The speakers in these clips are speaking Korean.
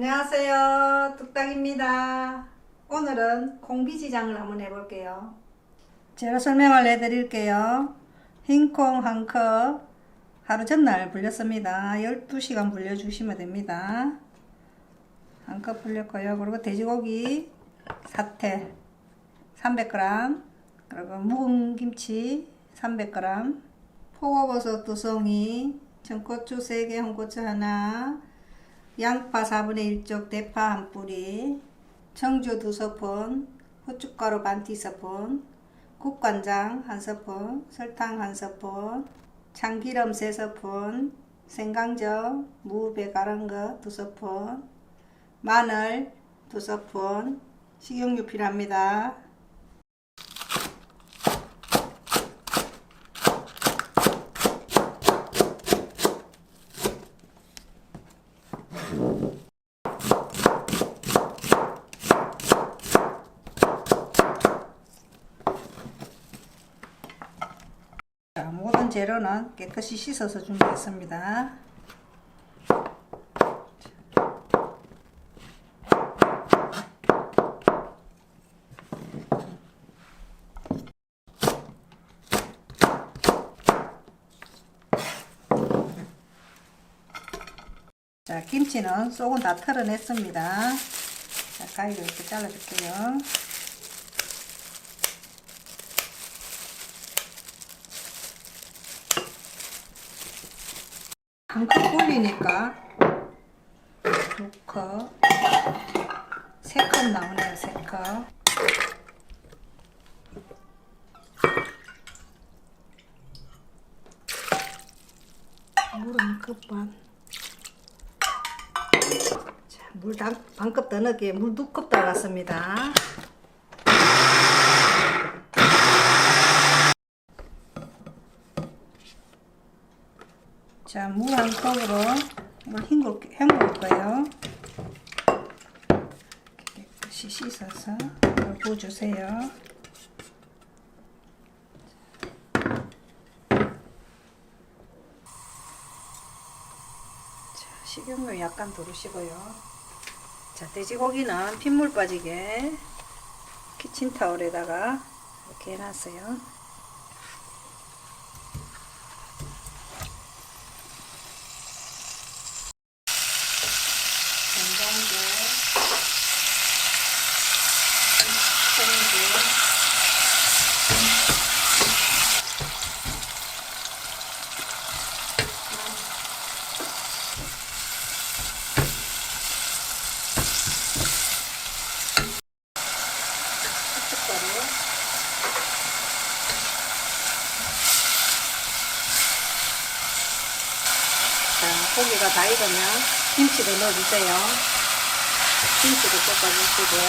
안녕하세요. 뚝딱입니다. 오늘은 콩비지장을 한번 해볼게요. 제가 설명을 해드릴게요. 흰콩 한 컵, 하루 전날 불렸습니다. 12시간 불려주시면 됩니다. 한 컵 불렸고요. 그리고 돼지고기 사태 300g, 그리고 묵은 김치 300g, 포고버섯 두 송이, 전고추 3개, 홍고추 하나, 양파 4분의 1쪽, 대파 한 뿌리, 청주 두 스푼, 후춧가루 반 티스푼, 국간장 한 스푼, 설탕 한 스푼, 참기름 세 스푼, 생강정, 무배 갈은 거두 스푼, 마늘 두 스푼, 식용유 필요합니다. 자, 모든 재료는 깨끗이 씻어서 준비했습니다. 자, 김치는 속은 다 털어냈습니다. 자, 가위로 이렇게 잘라줄게요. 한컵 끓이니까 두 컵, 세 컵 나오네요, 세 컵. 물 한컵 반. 자, 물 반컵 더 넣을게요. 물두컵 들어갔습니다. 자, 물 한 컵으로 물 헹굴, 헹굴 거예요. 깨끗이 씻어서 물 부어주세요. 자, 식용유 약간 두르시고요. 자, 돼지고기는 핏물 빠지게 키친타올에다가 이렇게 해놨어요. 된장도 자, 고기가 다 익으면 김치도 넣어주세요. 김치도 볶아주시고요.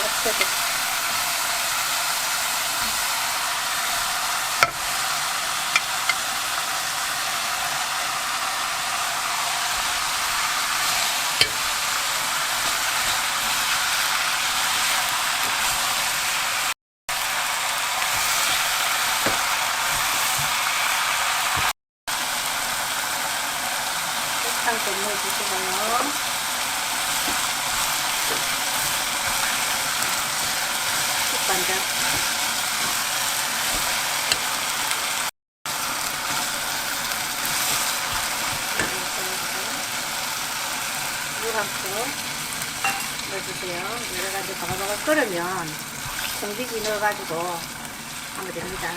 야채도 주시고요. 국간장. 물한 컵 넣어주세요. 여러 가지고 바글바글 끓으면 콩비지 넣어가지고 하면 됩니다.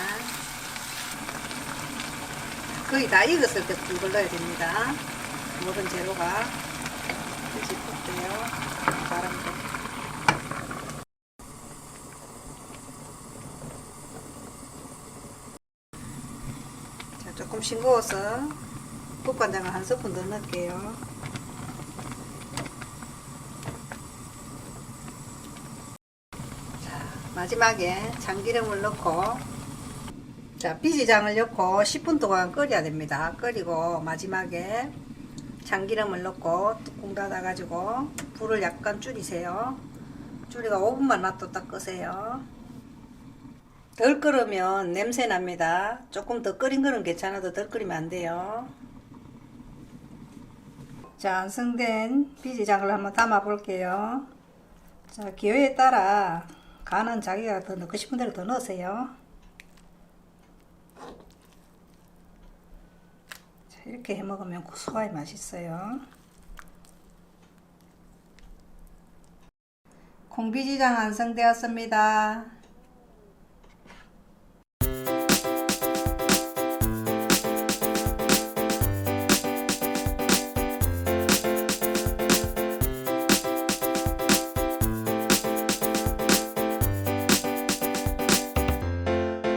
거의 다 익었을 때 불을 넣어야 됩니다. 모든 재료가 볶대요. 바람도. 자, 조금 싱거워서 국간장을 한 스푼 더 넣을게요. 자, 마지막에 참기름을 넣고 자, 비지장을 넣고 10분 동안 끓여야 됩니다. 끓이고 마지막에 참기름을 넣고 뚜껑 닫아가지고 불을 약간 줄이세요. 줄이가 5분만 놔뒀다 끄세요. 덜 끓으면 냄새 납니다. 조금 더 끓인 거는 괜찮아도 덜 끓이면 안 돼요. 자, 완성된 비지장을 한번 담아 볼게요. 자, 기호에 따라 간은 자기가 더 넣고 싶은 대로 더 넣으세요. 이렇게 해 먹으면 고소하게 맛있어요. 콩비지장 완성되었습니다.